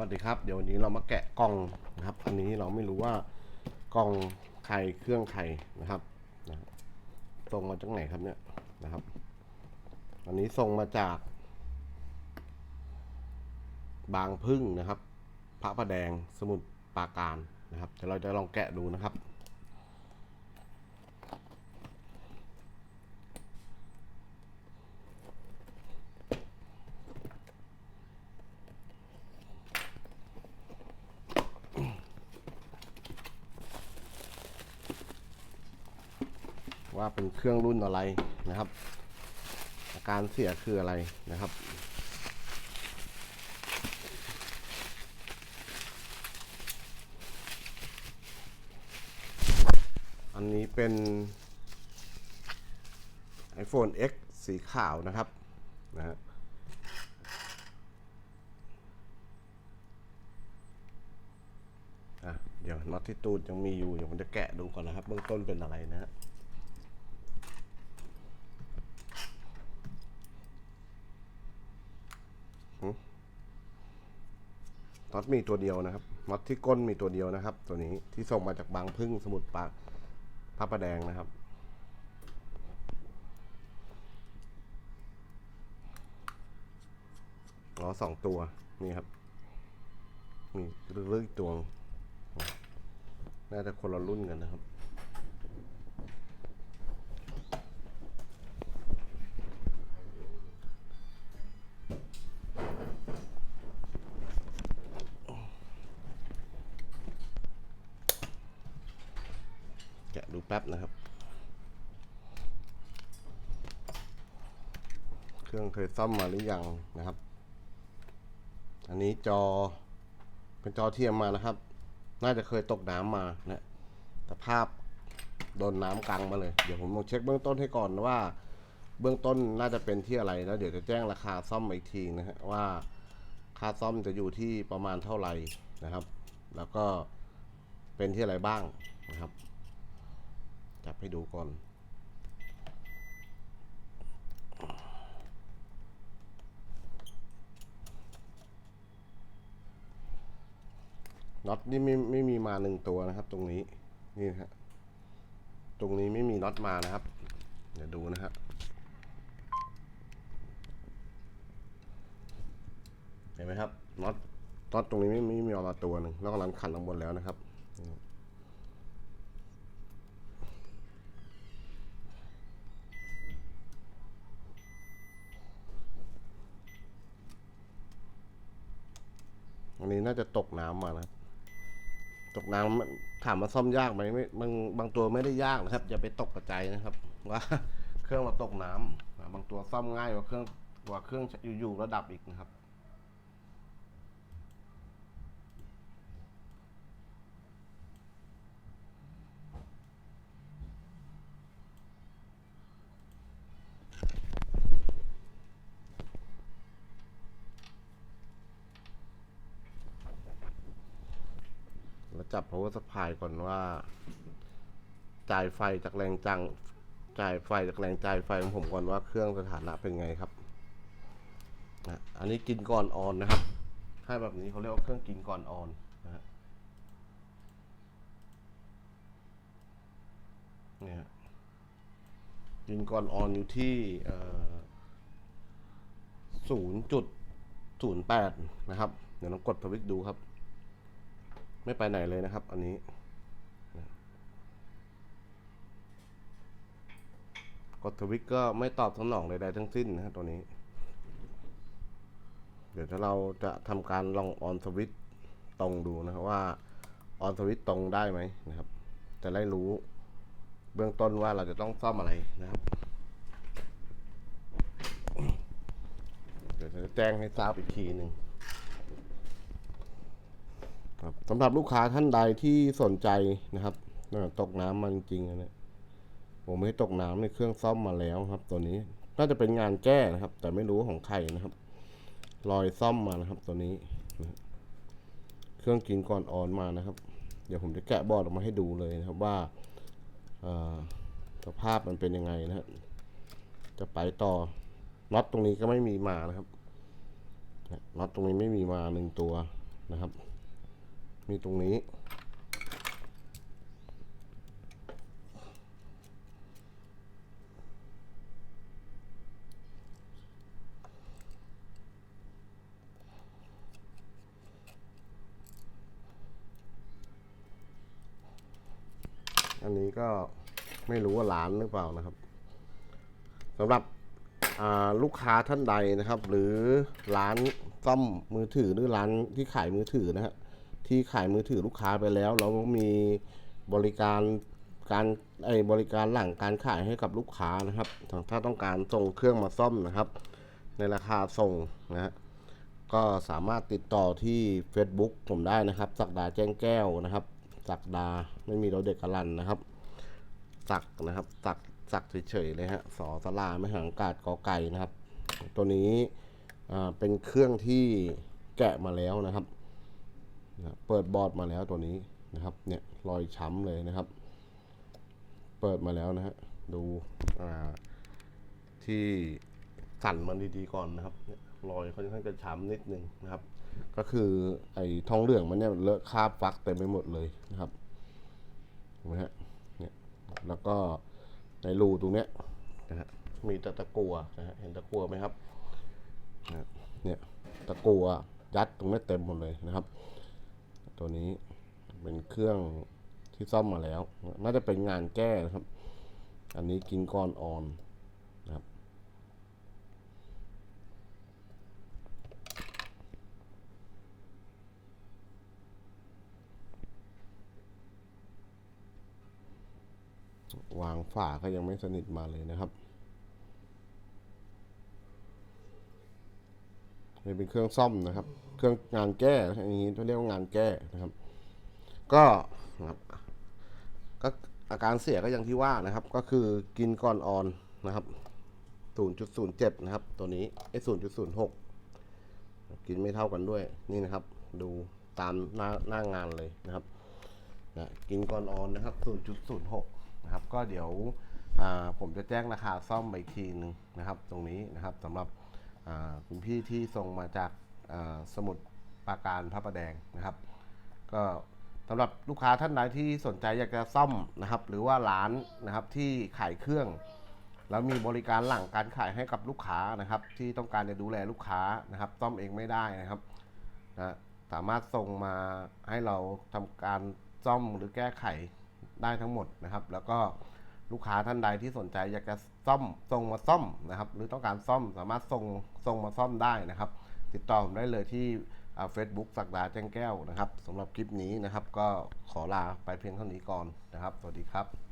วัสดีครับเดี๋ยววันนี้เรามาแกะกล้องนะครับ อันนี้เราไม่รู้ว่ากล้องใครเครื่องใครนะครับนะส่งมาจากไหนครับเนี่ยนะครับ อันนี้ส่งมาจาก บางพึ่งนะครับ พระประแดงสมุทรปราการนะครับเดี๋ยวเราจะลองแกะดูนะครับ ว่าเป็นเครื่องรุ่นอะไรนะครับ อาการเสียคืออะไรนะครับ อันนี้เป็น iPhone X สีขาวนะครับนะฮะเดี๋ยวน็อตที่ตูดยังมีอยู่เดี๋ยวผมจะแกะดูก่อนนะครับ เบื้องต้นเป็นอะไรนะฮะ น็อตมีตัวเดียวนะครับน็อตที่ก้นมีตัวเดียวนะครับ ตัวนี้ที่ส่งมาจากบางพึ่งสมุทรปรากพระประแดงนะครับล้อสองตัวนี่ครับมีลึกๆอีกตัวน่าจะคนละรุ่นกันนะครับ ดูแป๊บนะครับ เครื่องเคยซ่อมมาหรือยังนะครับ อันนี้จอเป็นจอเทียมมานะครับ น่าจะเคยตกน้ำมานะแต่ภาพโดนน้ำกังมาเลย เดี๋ยวผมลองเช็คเบื้องต้นให้ก่อนว่า เบื้องต้นน่าจะเป็นที่อะไรแล้วเดี๋ยวจะแจ้งราคาซ่อมอีกทีนะฮะว่าค่าซ่อมจะอยู่ที่ประมาณเท่าไหร่นะครับ แล้วก็เป็นที่อะไรบ้างนะครับ จับให้ดูก่อน น็อตนี่ไม่ไม่มีมาหนึ่งตัวนะครับ ตรงนี้ นี่ฮะ ตรงนี้ไม่มีน็อตมานะครับ เดี๋ยวดูนะฮะเห็นไหมครับน็อตน็อตตรงนี้ไม่ไม่มีออกมาตัวหนึ่งนอกนั้นขันลงบนแล้วนะครับ อันนี้น่าจะตกน้ำมานะครับ ตกน้ำถามมาซ่อมยากไหมไม่บางบางตัวไม่ได้ยากนะครับอย่าไปตกกระจายนะครับ ว่าเครื่องเราตกน้ำบางตัวซ่อมง่ายกว่าเครื่องกว่าเครื่องอยู่ๆระดับอีกนะครับ จับ power supply ก่อนว่า จ่ายไฟจากแรงจัง จ่ายไฟจากแรงจ่ายไฟของผมก่อนว่าเครื่องสถานะเป็นไงครับนะอันนี้กินก่อนออนนะครับ ถ้าแบบนี้เขาเรียกว่าเครื่องกินก่อนออนนะฮะเนี่ยฮะกินก่อนออนอยู่ที่ศูนย์จุดศูนย์แปดนะครับ เดี๋ยวลองกดทวิกดูครับ ไม่ไปไหนเลยนะครับ อันนี้ กดทวิตก็ไม่ตอบสนองใดๆทั้งสิ้นนะฮะตัวนี้ เดี๋ยวถ้าเราจะทำการลองออนสวิตตรงดูนะครับว่าออนสวิตตรงได้ไหมนะครับ จะได้รู้เบื้องต้นว่าเราจะต้องซ่อมอะไรนะครับ เดี๋ยวจะแจ้งให้ทราบอีกทีหนึ่ง ครับสำหรับลูกค้าท่านใดที่สนใจนะครับตกน้ำมันจริงๆนะเนี่ยผมไม่ตกน้ำในเครื่องซ่อมมาแล้วครับ ตัวนี้น่าจะเป็นงานแก้นะครับ แต่ไม่รู้ของใครนะครับ รอยซ่อมมานะครับ ตัวนี้นะเครื่องกินก่อนออนมานะครับ เดี๋ยวผมจะแกะบอร์ดออกมาให้ดูเลยนะครับว่าสภาพมันเป็นยังไงนะฮะจะไปต่อน็อตตรงนี้ก็ไม่มีมานะครับน็อตตรงนี้ไม่มีมาหนึ่งตัวนะครับ มีตรงนี้ อันนี้ก็ไม่รู้ว่าร้านหรือเปล่านะครับสำหรับลูกค้าท่านใดนะครับ หรือร้านซ่อมมือถือหรือร้านที่ขายมือถือนะฮะ ที่ขายมือถือลูกค้าไปแล้ว เรามีบริการการไอบริการหลังการขายให้กับลูกค้านะครับ ถ้าต้องการส่งเครื่องมาซ่อมนะครับ ในราคาส่งนะฮะก็สามารถติดต่อที่ Facebook ผมได้นะครับ สักดาแจ้งแก้วนะครับ สักดาไม่มีเราเด็กกะลันนะครับ สักนะครับสักสักเฉยๆเลยฮะสอสลาไม่หังกาดกอไก่นะครับ ตัวนี้อ่าเป็นเครื่องที่แกะมาแล้วนะครับ นะเปิดบอร์ดมาแล้วตัวนี้นะครับ เนี่ยรอยช้ำเลยนะครับ เปิดมาแล้วนะฮะ ดูที่สั่นมันดีๆก่อนนะครับเนี่ยรอยค่อนข้างจะช้ำนิดนึงนะครับ ก็คือไอ้ทองเหลืองมันเนี่ยเลอะคราบฟักเต็มไปหมดเลยนะครับเห็นไหมฮะเนี่ยแล้วก็ในรูตรงเนี้ยนะฮะมีตะตะกัวนะฮะเห็นตะกัวไหมครับนะเนี่ยตะกัวยัดตรงนี้เต็มหมดเลยนะครับ ตัวนี้เป็นเครื่องที่ซ่อมมาแล้ว น่าจะเป็นงานแก้นะครับ อันนี้กินก้อนออนนะครับ วางฝาก็ยังไม่สนิทมาเลยนะครับ นี่เป็นเครื่องซ่อมนะครับ เครื่องงานแก้อย่างนี้เขาเรียกว่างานแก้นะครับ ก็นะครับก็อาการเสียก็อย่างที่ว่านะครับ ก็คือกินก่อนออนนะครับ 0.07 นะครับ ตัวนี้ไอ้0.06 กินไม่เท่ากันด้วยนี่นะครับ ดูตามหน้าหน้างานเลยนะครับนะกินก่อนออนนะครับ 0.06 นะครับ ก็เดี๋ยวผมจะแจ้งราคาซ่อมไปอีกทีหนึงนะครับ ตรงนี้นะครับสำหรับ คุณพี่ที่ส่งมาจากสมุดปาการพระประแดงนะครับ ก็สำหรับลูกค้าท่านใดที่สนใจอยากจะซ่อมนะครับ หรือว่าร้านนะครับที่ขายเครื่อง แล้วมีบริการหลังการขายให้กับลูกค้านะครับ ที่ต้องการจะดูแลลูกค้านะครับ ซ่อมเองไม่ได้นะครับนะสามารถส่งมาให้เราทำการซ่อมหรือแก้ไขได้ทั้งหมดนะครับ แล้วก็ ลูกค้าท่านใดที่สนใจอยากจะซ่อมส่งมาซ่อมนะครับ หรือต้องการซ่อมสามารถส่งส่งมาซ่อมได้นะครับ ติดต่อผมได้เลยที่เฟซบุ๊กสักดาแจ้งแก้วนะครับสำหรับคลิปนี้นะครับ ก็ขอลาไปเพียงเท่านี้ก่อนนะครับ สวัสดีครับ